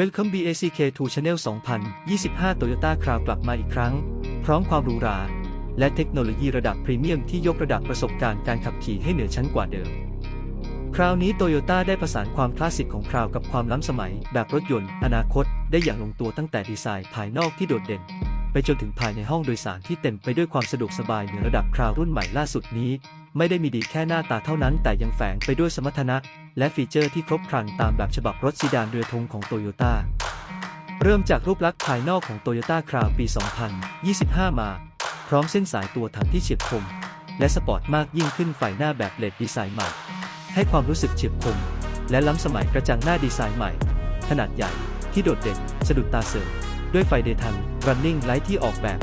Welcome BACK to Channel 2025 Toyota Crown กลับมาอีกครั้ง พร้อมความหรูหรา และเทคโนโลยีระดับพรีเมียมที่ยกระดับประสบการณ์การขับขี่ให้เหนือชั้นกว่าเดิม คราวนี้โตโยต้าได้ประสานความคลาสสิกของคราวกับความล้ำสมัย แบบรถยนต์ อนาคต ได้อย่างลงตัวตั้งแต่ดีไซน์ภายนอกที่โดดเด่น ไปจนถึงภายในห้องโดยสารที่เต็มไปด้วยความสะดวกสบายเหนือระดับคราวรุ่นใหม่ล่าสุดนี้ ไม่ได้มีดีแค่หน้าตาเท่านั้น แต่ยังแฝงไปด้วยสมรรถนะ และฟีเจอร์ที่ครบครันตามแบบฉบับรถซีดานเรือธงของโตโยต้าเริ่มจากรูปลักษณ์ภายนอกของ Toyota Crown ปี 2025 มา พร้อมเส้นสายตัวถังที่เฉียบคม และสปอร์ตมากยิ่งขึ้นไฟหน้าแบบเลดดีไซน์ใหม่ ให้ความรู้สึกเฉียบคม และล้ำสมัยกระจังหน้าดีไซน์ใหม่ ขนาดใหญ่ที่โดดเด่น สะดุดตาเสริมด้วยไฟเดย์ทัน running light ที่ออกแบบ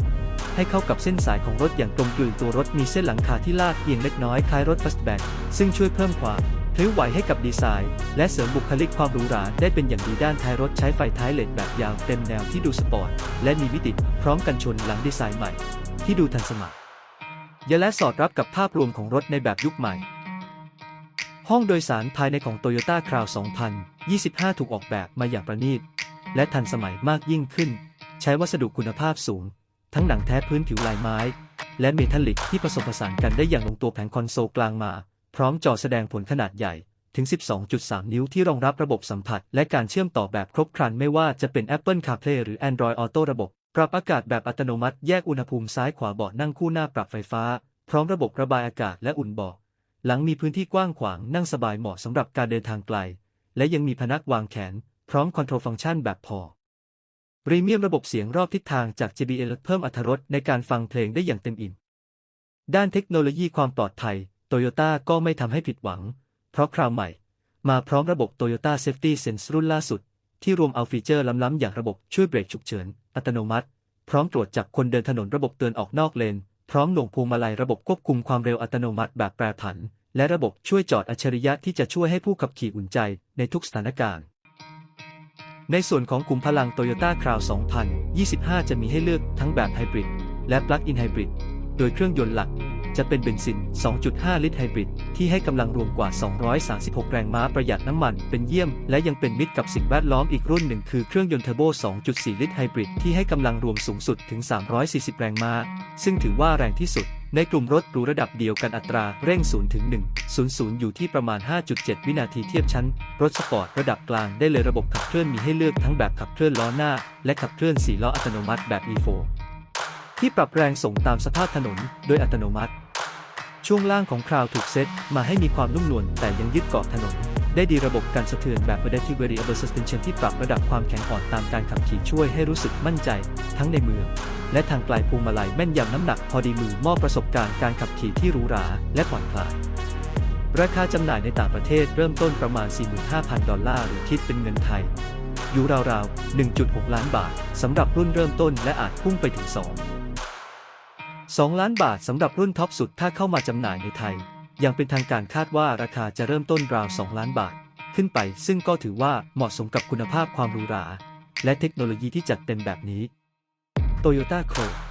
ให้เข้ากับเส้นสายของรถอย่างกลมกลืนตัวรถมีเส้นหลังคาที่ลาดเอียงเล็กน้อยคล้ายรถ fastback ซึ่งช่วยเพิ่มความ พลิ้วไหวให้กับดีไซน์ และเสริมบุคลิกความหรูหราได้เป็นอย่างดีด้านท้ายรถใช้ไฟท้ายเลดแบบยาวเต็มแนวที่ดูสปอร์ต และมีมิติพร้อมกันชนหลังดีไซน์ใหม่ ที่ดูทันสมัยและและสอดรับกับภาพรวมของรถในแบบยุคใหม่ ห้องโดยสารภายในของ Toyota Crown 2025 ถูกออกแบบมาอย่างประณีต และทันสมัยมากยิ่งขึ้น ใช้วัสดุคุณภาพสูง ทั้งหนังแท้พื้นผิวลายไม้ และเมทัลลิกที่ผสมผสานกันได้อย่างลงตัวแผงคอนโซลกลางมา พร้อมจอแสดงผลขนาดใหญ่ถึง 12.3 นิ้วที่รองรับระบบสัมผัส และการเชื่อมต่อแบบครบครันไม่ว่าจะเป็น Apple CarPlay หรือ Android Auto ระบบ ปรับอากาศแบบอัตโนมัติแยกอุณหภูมิซ้ายขวาเบาะนั่งคู่หน้าปรับไฟฟ้า พร้อมระบบระบายอากาศและอุ่นเบาะหลังมีพื้นที่กว้างขวางนั่งสบายเหมาะสำหรับการเดินทางไกล และยังมีพนักวางแขน พร้อมคอนโทรลฟังก์ชันแบบพอพรีเมียมระบบเสียงรอบทิศทางจาก JBL เพิ่มอรรถรสในการฟังเพลงได้อย่างเต็มอิ่มด้านเทคโนโลยีความปลอดภัย โตโยต้าก็ไม่ทำให้ผิดหวัง เพราะคราวใหม่ มาพร้อมระบบ Toyota Safety Sense รุ่นล่าสุด ที่รวมเอาฟีเจอร์ล้ำๆอย่างระบบช่วยเบรกฉุกเฉิน อัตโนมัติ พร้อมตรวจจับคนเดินถนนระบบเตือนออกนอกเลน พร้อมหน่วงพวงมาลัยระบบควบคุมความเร็วอัตโนมัติแบบแปรผัน และระบบช่วยจอดอัจฉริยะที่จะช่วยให้ผู้ขับขี่อุ่นใจในทุกสถานการณ์ ในส่วนของขุมพลัง Toyota Crown 2025 จะมีให้เลือกทั้งแบบไฮบริดและ Plug-in Hybrid โดยเครื่องยนต์หลัก จะเป็นเบนซิน 2.5 ลิตรไฮบริด ที่ให้กำลังรวมกว่า 236 แรงม้าประหยัดน้ำมัน เป็นเยี่ยม และยังเป็นมิตรกับสิ่งแวดล้อมอีกรุ่นหนึ่งคือเครื่องยนต์เทอร์โบ 2.4 ลิตรไฮบริด ที่ให้กำลังรวมสูงสุดถึง 340 แรงม้า ซึ่งถือว่าแรงที่สุด ในกลุ่มรถหรูระดับเดียวกันอัตราเร่ง 0 ถึง 1 00 อยู่ที่ประมาณ 5.7 วินาทีเทียบชั้น รถสปอร์ตระดับกลางได้เลยระบบขับเคลื่อนมีให้เลือกทั้งแบบขับเคลื่อนล้อหน้า และขับเคลื่อน4ล้ออัตโนมัติแบบ E4 ที่ปรับแรงส่งตามสภาพถนนโดยอัตโนมัติ ช่วงล่างของคราวถูกเซตมาให้มีความนุ่มนวลแต่ยังยึดเกาะถนน ได้ดีระบบการสะเทือนแบบ Adaptive Variable Suspension ที่ปรับระดับความแข็งอ่อนตามการขับขี่ช่วยให้รู้สึกมั่นใจ ทั้งในเมือง และทางไกลพวงมาลัยแม่นยำน้ำหนักพอดีมือมอบประสบการณ์การขับขี่ที่หรูหราและผ่อนคลายราคาจำหน่ายในต่างประเทศเริ่มต้นประมาณ 45,000 ดอลลาร์หรือคิดเป็นเงินไทย อยู่ราวๆ 1.6 ล้านบาทสำหรับรุ่นเริ่มต้นและอาจพุ่งไปถึง 2 2 ล้านบาทสำหรับรุ่นท็อปสุดถ้าเข้ามาจำหน่ายในไทย ยังเป็นทางการคาดว่าราคาจะเริ่มต้นราว 2 ล้านบาท ขึ้นไป ซึ่งก็ถือว่าเหมาะสมกับคุณภาพความหรูหรา และเทคโนโลยีที่จัดเต็มแบบนี้ Toyota Crown